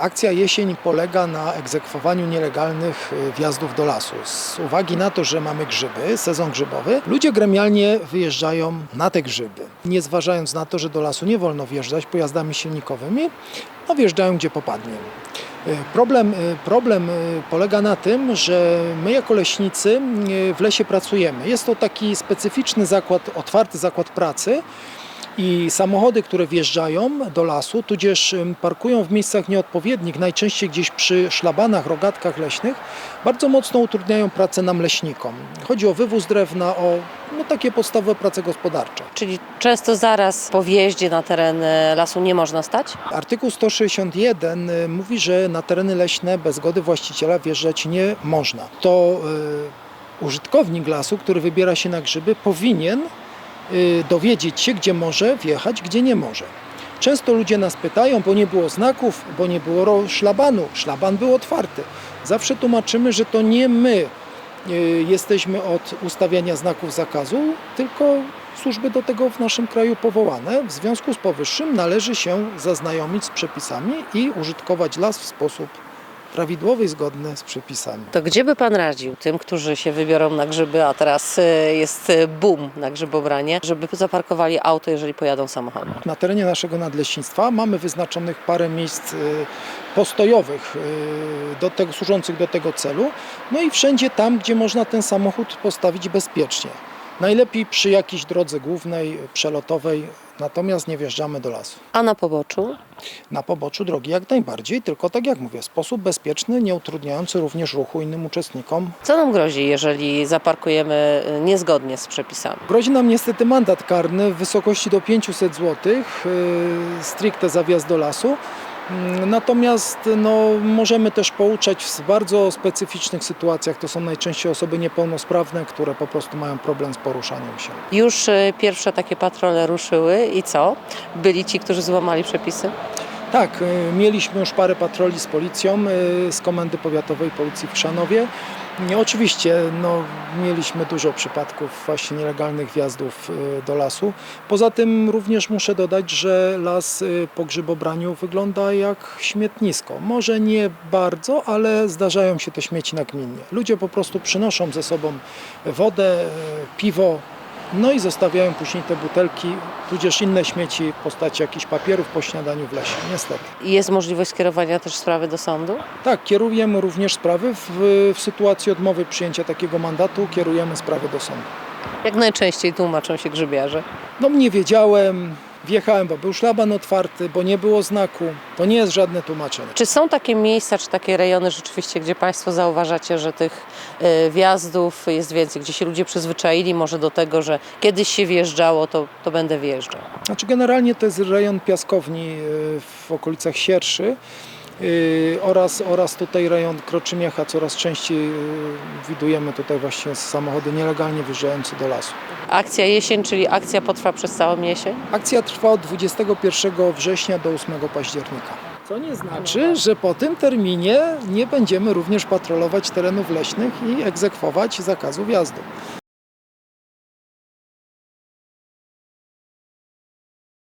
Akcja jesień polega na egzekwowaniu nielegalnych y, wjazdów do lasu. Z uwagi na to, że mamy grzyby, sezon grzybowy, ludzie gremialnie wyjeżdżają na te grzyby. Nie zważając na to, że do lasu nie wolno wjeżdżać pojazdami silnikowymi, no wjeżdżają gdzie popadnie. Y, Problem, y, problem polega na tym, że my jako leśnicy w lesie pracujemy. Jest to taki specyficzny zakład, otwarty zakład pracy. I samochody, które wjeżdżają do lasu, tudzież parkują w miejscach nieodpowiednich, najczęściej gdzieś przy szlabanach, rogatkach leśnych, bardzo mocno utrudniają pracę nam leśnikom. Chodzi o wywóz drewna, o no, takie podstawowe prace gospodarcze. Czyli często zaraz po wjeździe na teren lasu nie można stać? Artykuł 161 y, mówi, że na tereny leśne bez zgody właściciela wjeżdżać nie można. To y, użytkownik lasu, który wybiera się na grzyby, powinien dowiedzieć się, gdzie może wjechać, gdzie nie może. Często ludzie nas pytają, bo nie było znaków, bo nie było szlabanu. Szlaban był otwarty. Zawsze tłumaczymy, że to nie my y, jesteśmy od ustawiania znaków zakazu, tylko służby do tego w naszym kraju powołane. W związku z powyższym należy się zaznajomić z przepisami i użytkować las w sposób prawidłowy i zgodny z przepisami. To gdzie by Pan radził tym, którzy się wybiorą na grzyby, a teraz e, jest e, boom na grzybobranie, żeby zaparkowali auto, jeżeli pojadą samochodem? Na terenie naszego nadleśnictwa mamy wyznaczonych parę miejsc y, postojowych do tego, służących do tego celu. No i wszędzie tam, gdzie można ten samochód postawić bezpiecznie. Najlepiej przy jakiejś drodze głównej, przelotowej, natomiast nie wjeżdżamy do lasu. A na poboczu? Na poboczu drogi jak najbardziej, tylko tak jak mówię, w sposób bezpieczny, nie utrudniający również ruchu innym uczestnikom. Co nam grozi, jeżeli zaparkujemy e, niezgodnie z przepisami? Grozi nam niestety mandat karny w wysokości do 500 zł, yy, stricte za wjazd do lasu. Mm, Natomiast no, możemy też pouczać w bardzo specyficznych sytuacjach. To są najczęściej osoby niepełnosprawne, które po prostu mają problem z poruszaniem się. Już e, pierwsze takie patrole ruszyły i co? Byli ci, którzy złamali przepisy? Tak, y, mieliśmy już parę patroli z policją, y, z Komendy Powiatowej Policji w Chrzanowie. Nie, Oczywiście no, mieliśmy dużo przypadków właśnie nielegalnych wjazdów y, do lasu. Poza tym również muszę dodać, że las po grzybobraniu wygląda jak śmietnisko. Może nie bardzo, ale zdarzają się te śmieci nagminnie. Ludzie po prostu przynoszą ze sobą wodę, piwo, no i zostawiają później te butelki, tudzież inne śmieci w postaci jakichś papierów po śniadaniu w lesie, niestety. I Jest możliwość skierowania też sprawy do sądu? Tak, kierujemy również sprawy. W, w sytuacji odmowy przyjęcia takiego mandatu kierujemy sprawy do sądu. Jak najczęściej tłumaczą się grzybiarze? No nie wiedziałem, wjechałem, bo był szlaban otwarty, bo nie było znaku. To nie jest żadne tłumaczenie. Czy są takie miejsca, czy takie rejony rzeczywiście, gdzie Państwo zauważacie, że tych e, wjazdów jest więcej, gdzie się ludzie przyzwyczaili może do tego, że kiedyś się wjeżdżało, to, to będę wjeżdżał? Znaczy generalnie to jest rejon piaskowni y, w okolicach Sierszy y, oraz, oraz tutaj rejon Kroczymiecha. Coraz częściej y, widujemy tutaj właśnie samochody nielegalnie wjeżdżające do lasu. Akcja jesień, czyli akcja potrwa przez całą jesień? Akcja trwa od 21 września do 8 października. Co nie znaczy, że po tym terminie nie będziemy również patrolować terenów leśnych i egzekwować zakazu wjazdu.